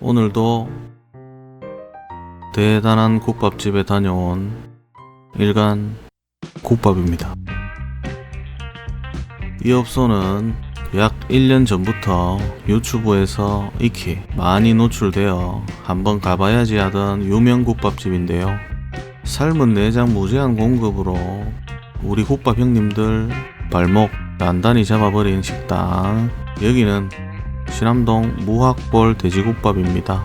오늘도 대단한 국밥집에 다녀온 일간 국밥입니다. 이 업소는 약 1년 전부터 유튜브에서 익히 많이 노출되어 한번 가봐야지 하던 유명 국밥집인데요. 삶은 내장 무제한 공급으로 우리 국밥 형님들 발목 단단히 잡아버린 식당. 여기는 신암동 무학볼 돼지국밥입니다.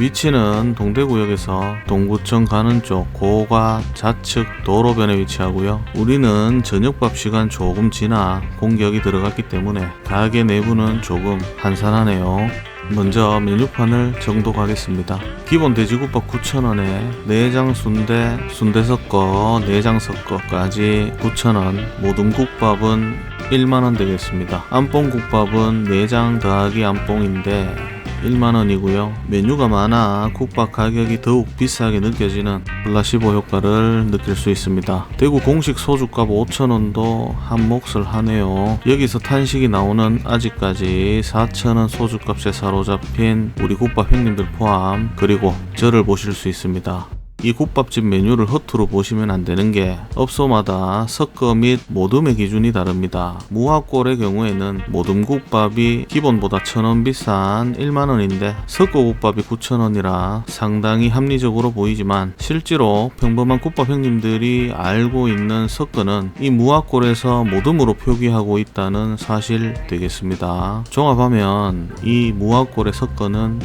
위치는 동대구역에서 동구청 가는 쪽 고가 좌측 도로변에 위치하고요. 우리는 저녁밥 시간 조금 지나 공격이 들어갔기 때문에 가게 내부는 조금 한산하네요. 먼저 메뉴판을 정독하겠습니다. 기본 돼지국밥 9,000원에 내장 순대, 순대 섞어, 내장 섞어까지 9,000원, 모든 국밥은 1만원 되겠습니다. 안뽕국밥은 내장 더하기 안뽕인데 1만원이고요. 메뉴가 많아 국밥 가격이 더욱 비싸게 느껴지는 플라시보 효과를 느낄 수 있습니다. 대구 공식 소주값 5천원도 한 몫을 하네요. 여기서 탄식이 나오는 아직까지 4천원 소주값에 사로잡힌 우리 국밥 형님들 포함 그리고 저를 보실 수 있습니다. 이 국밥집 메뉴를 허투루 보시면 안 되는 게 업소마다 섞어 및 모듬의 기준이 다릅니다. 무화골의 경우에는 모듬국밥이 기본보다 천 원 비싼 1만 원인데 섞어국밥이 9천 원이라 상당히 합리적으로 보이지만 실제로 평범한 국밥 형님들이 알고 있는 섞어는 이 무화골에서 모듬으로 표기하고 있다는 사실 되겠습니다. 종합하면 이 무화골의 섞어는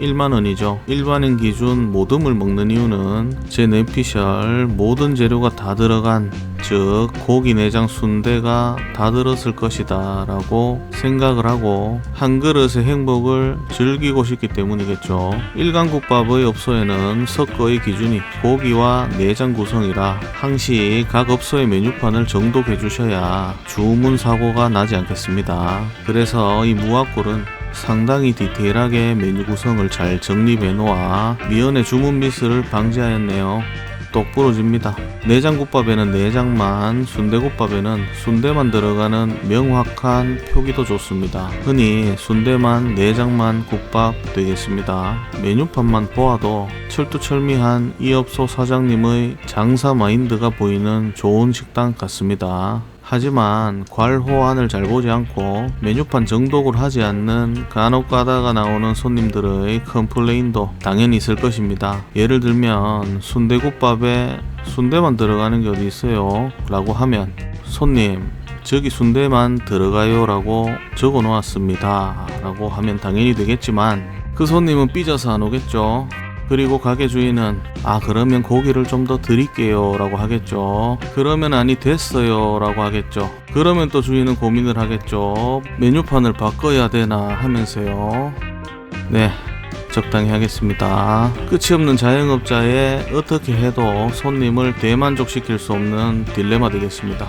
1만 원이죠. 일반인 기준 모듬을 먹는 이유는 제 내피셜 모든 재료가 다 들어간 즉 고기 내장 순대가 다 들었을 것이다 라고 생각을 하고 한 그릇의 행복을 즐기고 싶기 때문이겠죠. 일간국밥의 업소에는 석거의 기준이 고기와 내장 구성이라 항시 각 업소의 메뉴판을 정독해 주셔야 주문 사고가 나지 않겠습니다. 그래서 이 무화골은 상당히 디테일하게 메뉴 구성을 잘 정립해 놓아 미연의 주문 미스를 방지하였네요. 똑 부러집니다. 내장국밥에는 내장만, 순대국밥에는 순대만 들어가는 명확한 표기도 좋습니다. 흔히 순대만, 내장만 국밥 되겠습니다. 메뉴판만 보아도 철두철미한 이 업소 사장님의 장사 마인드가 보이는 좋은 식당 같습니다. 하지만 괄호안을 잘 보지 않고 메뉴판 정독을 하지 않는 간혹 가다가 나오는 손님들의 컴플레인도 당연히 있을 것입니다. 예를 들면 순대국밥에 순대만 들어가는 게 어디 있어요? 라고 하면 손님 저기 순대만 들어가요 라고 적어 놓았습니다 라고 하면 당연히 되겠지만 그 손님은 삐져서 안 오겠죠 그리고 가게 주인은 아 그러면 고기를 좀 더 드릴게요. 라고 하겠죠 그러면 아니 됐어요. 라고 하겠죠. 그러면 또 주인은 고민을 하겠죠 메뉴판을 바꿔야 되나? 하면서요. 네 적당히 하겠습니다. 끝이 없는 자영업자의 어떻게 해도 손님을 대만족시킬 수 없는 딜레마 되겠습니다.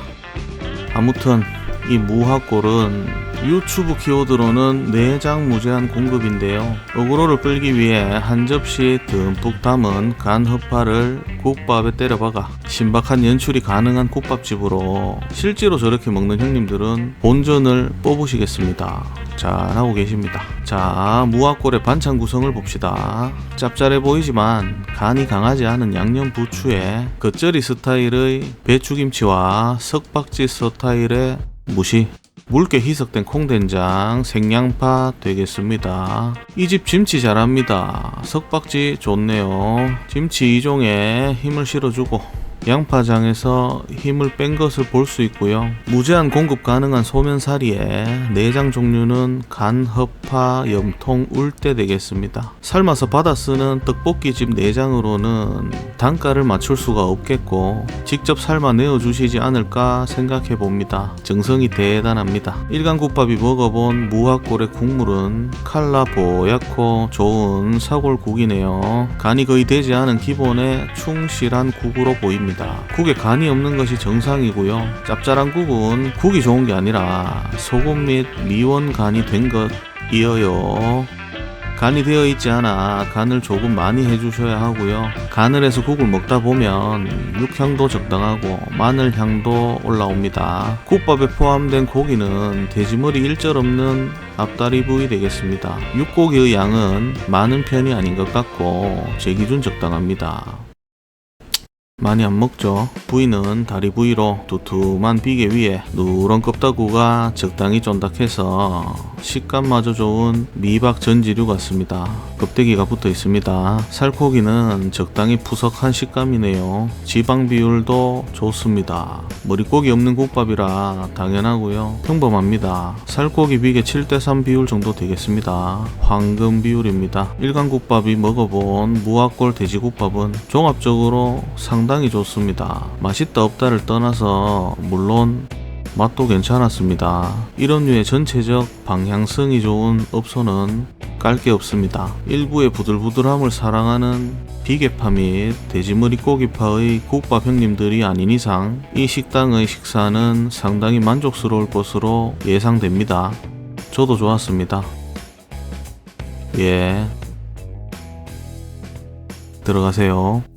아무튼 이 무화골은 유튜브 키워드로는 내장 무제한 공급인데요. 어그로를 끌기 위해 한 접시 듬뿍 담은 간 허파를 국밥에 때려박아 신박한 연출이 가능한 국밥집으로 실제로 저렇게 먹는 형님들은 본전을 뽑으시겠습니다. 잘하고 계십니다. 자, 무화골의 반찬 구성을 봅시다. 짭짤해 보이지만 간이 강하지 않은 양념 부추에 겉절이 스타일의 배추김치와 석박지 스타일의 무시 묽게 희석된 콩된장, 생양파 되겠습니다. 이 집 김치 잘합니다. 석박지 좋네요. 김치 2종에 힘을 실어주고 양파장에서 힘을 뺀 것을 볼 수 있고요. 무제한 공급 가능한 소면사리에 내장 종류는 간, 허파, 염통, 울대 되겠습니다. 삶아서 받아 쓰는 떡볶이집 내장으로는 단가를 맞출 수가 없겠고 직접 삶아 내어 주시지 않을까 생각해 봅니다. 정성이 대단합니다. 일간국밥이 먹어본 무화골의 국물은 칼라 뽀얗고 좋은 사골국이네요. 간이 거의 되지 않은 기본에 충실한 국으로 보입니다. 국에 간이 없는 것이 정상이고요. 짭짤한 국은 국이 좋은 게 아니라 소금 및 미원 간이 된 것이어요. 간이 되어 있지 않아 간을 조금 많이 해주셔야 하고요. 간을 해서 국을 먹다 보면 육향도 적당하고 마늘 향도 올라옵니다. 국밥에 포함된 고기는 돼지머리 일절 없는 앞다리 부위 되겠습니다. 육고기의 양은 많은 편이 아닌 것 같고 제 기준 적당합니다. 많이 안 먹죠. 부위는 다리 부위로 두툼한 비계 위에 누런 껍다구가 적당히 쫀득해서 식감마저 좋은 미박 전지류 같습니다. 껍데기가 붙어 있습니다. 살코기는 적당히 푸석한 식감이네요. 지방 비율도 좋습니다. 머리고기 없는 국밥이라 당연하고요. 평범합니다. 살코기 비계 7대3 비율 정도 되겠습니다. 황금 비율입니다. 일간국밥이 먹어본 무화골 돼지국밥은 종합적으로 상당히 좋습니다. 맛있다 없다를 떠나서 물론 맛도 괜찮았습니다. 이런 류의 전체적 방향성이 좋은 업소는 깔 게 없습니다. 일부의 부들부들함을 사랑하는 비계파 및 돼지머리 고기파의 국밥 형님들이 아닌 이상 이 식당의 식사는 상당히 만족스러울 것으로 예상됩니다. 저도 좋았습니다. 예. 들어가세요.